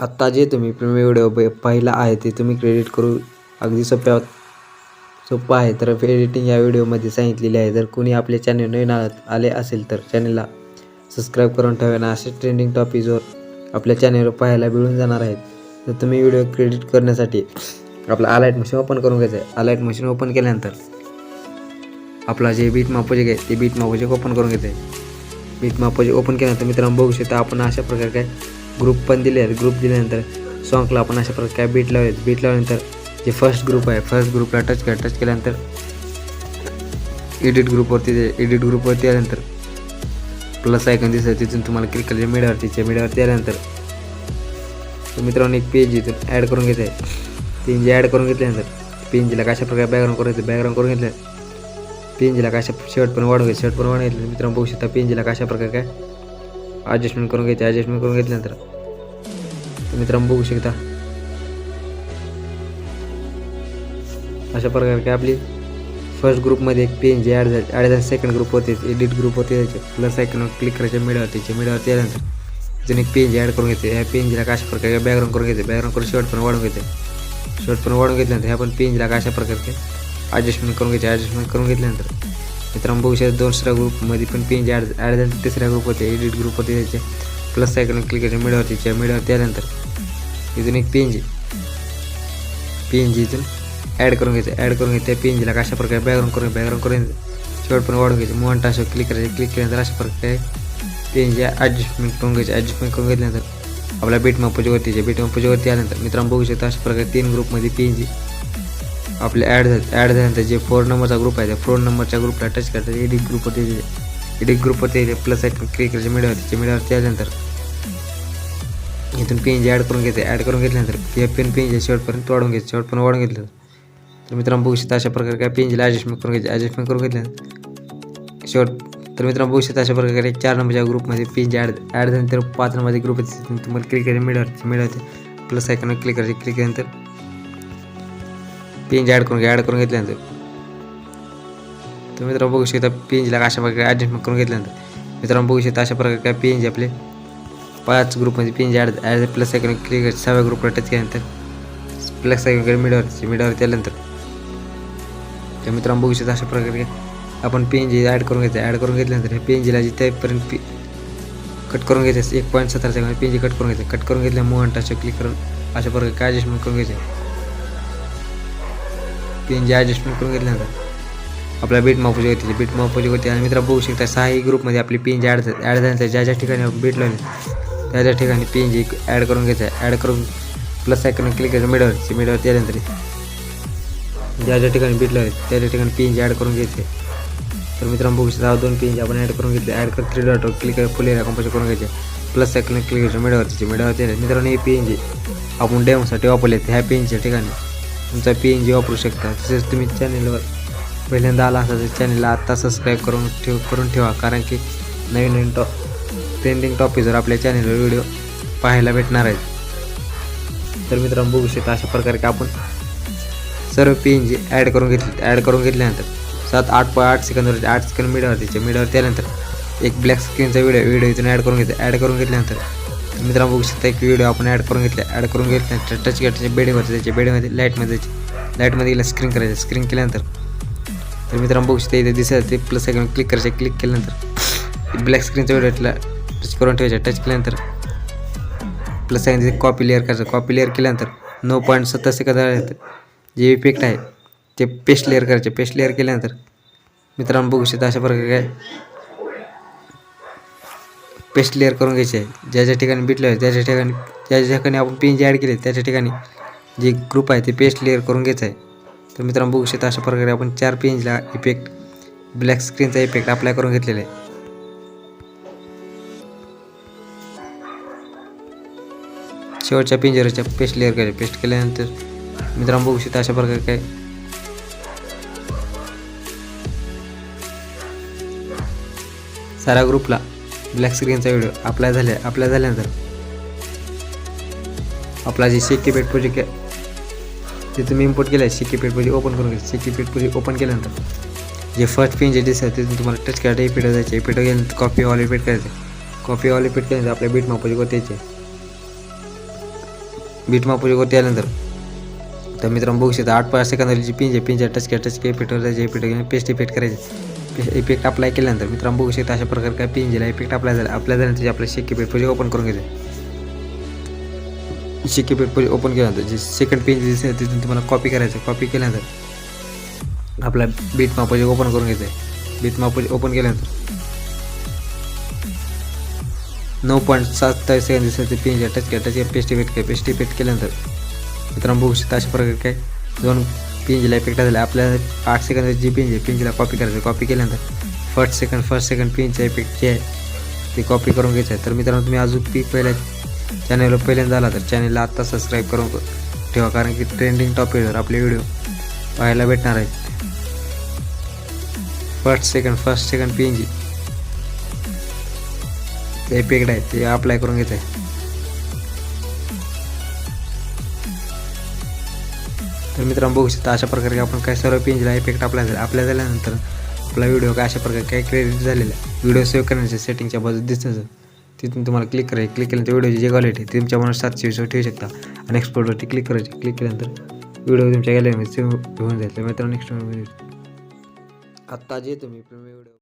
आत्ता जे तुम्ही प्रीमियम व्हिडिओ ब पाहिला आहे ते तुम्ही क्रेडिट करू अगदी सोप्या सोपं आहे. तर एडिटिंग या व्हिडिओमध्ये सांगितलेले आहे. जर कोणी आपल्या चॅनल नवीन आले असेल तर चॅनलला सबस्क्राईब करून ठेवा. असे ट्रेंडिंग टॉपिकवर आपल्या चॅनलवर पाहायला मिळून जाणार आहेत तर तुम्ही व्हिडिओ क्रेडिट करण्यासाठी आपलं आलाईट मशीन ओपन करून घ्यायचं आहे. आलाईट मशीन ओपन केल्यानंतर आपला जे बीट मापोजेक आहे ते बीट मापोजेक ओपन करून घ्यायचं आहे बीट मापोजेक ओपन केल्यानंतर मित्रांनो बघू शकता आपण अशा प्रकारे काय ग्रुप पण दिले आहेत. ग्रुप दिल्यानंतर सॉन्गला आपण अशा प्रकारे काय बीट लावले बीट लावल्यानंतर जे फर्स्ट ग्रुप आहे फर्स्ट ग्रुपला टच करा. टच केल्यानंतर एडिट ग्रुपवरती एडिट ग्रुपवरती आल्यानंतर प्लस आयकन दिसतं तिथून तुम्हाला क्लिक करायचे मीडियावरतीच्या मीडियावरती आल्यानंतर मित्रांनो एक पेज इथून ॲड करून घेत आहे पेन जी ॲड करून घेतल्यानंतर पेनजीला कशा प्रकारे बॅकग्राऊंड करून घ्यायचं बॅकग्राऊंड करून घेतलं पेनजीला कशा शर्ट पण वाढवले शर्ट पण वाढवले मित्रांनो बघू शकता पेनजीला कशा प्रकारे काय ॲडजस्टमेंट करून घ्यायचे ॲडजस्टमेंट करून घेतल्यानंतर तर मित्रांनो बघू शकता. अशा प्रकारे काय आपली फर्स्ट ग्रुपमध्ये एक पेन जे ॲड झाले. ॲड झाले सेकंड ग्रुप होते एडिट ग्रुप होते त्याचे. प्लस आयकॉनवर क्लिक करायचे मिळवते त्याचे. मिळवते आल्यानंतर तिथून एक पेन ॲड करून घेते ह्या पेनजीला कशा प्रकारे बॅकग्राऊंड करून घेते. बॅकग्राऊंड करून शर्ट पण वाढवून घेते. शर्ट पण वाढवून घेतल्यानंतर ह्या पण पेनजीला कशा प्रकारे ॲडजस्टमेंट करून घ्यायचे ॲडजस्टमेंट करून घेतल्यानंतर. मित्रांनो बघू शकता दुसऱ्या ग्रुपमध्ये पण पेन ॲड ॲड झाले तिसऱ्या ग्रुप होते एडिट ग्रुप होते त्याचे. प्लस सायकल क्लिक करायचे मिळवते मिडवरती आल्यानंतर इथून एक पेनजी पेनजी इथून ॲड करून घ्यायचं. ॲड करून घ्यायचं त्या पेनजीला कशा प्रकारे बॅकग्राऊंड करून बॅकग्राऊंड करून शेवट पण वाढून घ्यायचं. मोहन टाशो क्लिक करायचं. क्लिक केल्यानंतर अशा प्रकारे पेनची ॲडजस्टमेंट करून घ्यायचं. ॲडजस्टमेंट करून घेतल्यानंतर आपल्या बीट मापूजीवरती बीट मापूजीवरती आल्यानंतर मित्रांनो बघू शकता अशा प्रकारे तीन ग्रुपमध्ये पेनजी आपले ॲड झाले ॲड झाल्यानंतर जे फोर नंबरचा ग्रुप आहे त्या फोर नंबरच्या ग्रुपला टच करायचं एडिट ग्रुपवरती येते एडिट ग्रुपवरती होते प्लस आयकन क्लिक करायचे त्या मीडियावरती आल्यानंतर. इथून पेन ॲड करून घेते ॲड करून घेतल्यानंतर हे पेन पेन शेवटपर्यंत वाढून घ्यायचं शेवटपर्यंत वाढून घेतलं. तर मित्रांनो बघू शकता अशा प्रकारे काय पेनजीला ॲडजस्टमेंट करून घ्यायचे ॲडजस्टमेंट करून घेतल्यानंतर शेवट तर मित्रांनो बघू शकता अशा प्रकारे चार नंबरच्या ग्रुपमध्ये पेंज ॲड ॲड झाल्यानंतर पाच नंबरचे ग्रुप येते तुम्हाला क्लिक करायचे मिळवते मिळवते प्लस आयकॉनवर क्लिक करायचे क्लिक केल्यानंतर पेंज ॲड करून घ्या ॲड करून घेतल्यानंतर तर मित्रांनो बघू शकता पेंजला अशा प्रकारे ॲडजस्टमेंट करून घेतल्यानंतर मित्रांनो बघू शकता अशा प्रकारे काय पेंज आपले. पाच ग्रुपमध्ये पेंज add add plus icon click सहाव्या ग्रुपला टच केल्यानंतर प्लस आयकॉन मिडवरची मिडवर त्यानंतर तर मित्रांनो बघू शकता अशा प्रकारे आपण पेन ॲड करून घ्यायचं ॲड करून घेतल्यानंतर हे पेनजीला जिथेपर्यंत पी कट करून घ्यायचं एक पॉईंट सतरा सेकंड पेनजी कट करून घ्यायचं कट करून घेतल्या मोहन टाच क्लिक करून अशा प्रकारे काय ॲडजस्टमेंट करून घ्यायचे पेन जे ॲडजस्टमेंट करून घेतल्यानंतर आपल्या बीट मापोजी होती बीट मापोजी होती आणि मित्र बघू शकता सहाही ग्रुपमध्ये आपली पेन जी ॲड ॲड झाल्यानंतर ज्या ज्या ठिकाणी बीट लावली त्या ज्या ठिकाणी पेन जी ॲड करून घ्यायचं ॲड करून प्लस आयकॉन क्लिक करायचं मिडवरची मिडवर त्यानंतर ज्या ज्या ठिकाणी बीट लावली त्या ज्या ठिकाणी पेन जी ॲड करून घ्यायचे. तर मित्रांनो बघू शकता दोन पेन जी आपण ॲड करून घेतले ॲड कर थ्री डॉट क्लिक करा फुल एरिया कंपोज करून घ्यायचे. प्लस आयकॉन क्लिक करायचं मिडवरची मिडवरती मित्रांनो हे पेन जी आपण डेमोसाठी वापरले ह्या पेनच्या ठिकाणी. तुमचा पी एन जी वापरू शकता. तसेच तुम्ही चॅनेलवर पहिल्यांदा आला असा तर चॅनलला आत्ता सबस्क्राईब करून ठेव करून ठेवा. कारण की नवीन नवीन टॉप ट्रेंडिंग टॉपिकवर आपल्या चॅनलवर व्हिडिओ पाहायला भेटणार आहेत. तर मित्रांनो बघू शकता अशा प्रकारे की आपण सर्व पी एन जी ॲड करून घेतले ॲड करून घेतल्यानंतर सात आठ पॉईंट आठ सेकंदवर आठ सेकंद मिडवर त्याच्या मिडवर त्यानंतर एक ब्लॅक स्क्रीनचा व्हिडिओ व्हिडिओ इथून ॲड करून घेतला. ॲड करून घेतल्यानंतर मित्रांनो बघू शकता एक व्हिडिओ आपण ॲड करून घेतला ॲड करून घेतल्यानंतर टच घ्यायचे बेडीमध्ये जायचे बेडीमध्ये लाईटमध्ये जायचे लाईटमध्ये गेला स्क्रीन करायचं स्क्रीन केल्यानंतर. तर मित्रांनो बघू शकता इथे दिसत ते प्लस आयकॉन क्लिक करायचं क्लिक केल्यानंतर. ब्लॅक स्क्रीनचा व्हिडिओला टच करून ठेवायचं टच केल्यानंतर. प्लस आयकॉन तिथे कॉपी लेअर करायचं कॉपी लेअर केल्यानंतर नऊ पॉईंट सत्तर सेकंद जे इफेक्ट आहे ते पेस्ट लेअर करायचे पेस्ट लेअर केल्यानंतर. मित्रांनो बघू शकता अशा प्रकारे काय पेस्ट लेअर करून घ्यायचे. आहे ज्या ज्या ठिकाणी बिटलं आहे त्याच्या ठिकाणी ज्या ज्या ठिकाणी आपण पेन जे ॲड केले त्याच्या ठिकाणी जे ग्रुप आहे ते पेस्ट लेअर करून घ्यायचं आहे. तर मित्रांनो बघू शकता अशा प्रकारे आपण चार पेंजला इफेक्ट ब्लॅक स्क्रीनचा इफेक्ट अप्लाय करून घेतलेला आहे. शेवटच्या पिंजराच्या पेस्ट लेअर केले पेस्ट केल्यानंतर मित्रांनो बघू शकता अशा प्रकारे काय सारा ग्रुपला ब्लॅक स्क्रीनचा व्हिडिओ अप्लाय झाले अप्लाय झाल्यानंतर आपला जे शेकी पेट प्रोजेक्ट ते तुम्ही इम्पोर्ट केलं आहे शेकी पेट प्रोजेक्ट ओपन करून घ्यायचं शेकी पेट प्रोजेक्ट ओपन केल्यानंतर जे फर्स्ट पेन जे दिसतं तिथून तुम्हाला टच करायचं एपिटो जायचं एपिटो गेल्यानंतर कॉपी ऑल रिपीट करायचं. कॉपी ऑल रिपीट केल्यानंतर आपल्या बीट मापोजी द्यायचे बीट मापूच्यावरती आल्यानंतर तर मित्रांनो बघू शकता आठ पाच सेकंदाची जी पिंज आहे टच केला टच केला पेटवर जायचे इफेक्ट घेऊन पेस्ट पेट करायचे. इफेक्ट अप्लाय केल्यानंतर मित्रांनो बघू शकता अशा प्रकारे काय पिंजेला इफेक्ट अप्लाय झाला. अप्लाय झाल्यानंतर जे आपलं शेकी इफेक्ट म्हणजे ओपन करून घ्यायचं शेकी पेट म्हणजे ओपन केल्यानंतर जे सेकंड पेज दिसेल तिथून तुम्हाला कॉपी करायचं. कॉपी केल्यानंतर आपला बीट मापाचे ओपन करून घ्यायचं आहे बीट मापाचे ओपन केल्यानंतर नऊ पॉईंट सत्तावीस सेकंद दिसेल ते पिंज टच केला. टच केला पेस्ट इफेक्ट पेस्ट इफेक्ट केल्यानंतर मित्रांनो बघू शकता अशा प्रकारे काय. दोन पिंजला इफेक्ट झाला आपल्याला आठ सेकंद जी पिंज आहे पिंजला कॉपी करायचं. कॉपी केल्यानंतर फर्स्ट सेकंड फर्स्ट सेकंड पिंजचा इफेक्ट जे आहे ते कॉपी करून घ्यायचं आहे. तर मित्रांनो तुम्ही अजून पी पहिल्या चॅनलवर पहिल्यांदा आला तर चॅनलला आत्ता सबस्क्राईब करून ठेवा. कारण की ट्रेंडिंग टॉपिकवर आपले व्हिडिओ पाहायला भेटणार आहेत. First second first second P N G ते इफेक्ट आहे ते अप्लाय करून घ्यायचं आहे. तर मित्रांनो बघू शकता अशा प्रकारे आपण काय सर्व पेंजला इफेक्ट आपला झाला आपल्या झाल्यानंतर आपला व्हिडिओ काय अशा प्रकारे काय क्रेडिट झालेला आहे. व्हिडिओ सेव्ह करण्याच्या सेटिंगच्या बाजूत दिसतं तिथून तुम्हाला क्लिक करायचं क्लिक केल्यानंतर व्हिडिओची जे क्वालिटी आहे ती तुमच्या मनात सातशे वीसवर ठेवू शकता. आणि एक्सपोर्टवरती क्लिक करायचे क्लिक केल्यानंतर व्हिडिओ तुमच्या गॅलरीमध्ये सेव्ह होऊन जाईल. मित्रांनो नेक्स्ट आत्ता जे तुम्ही व्हिडिओ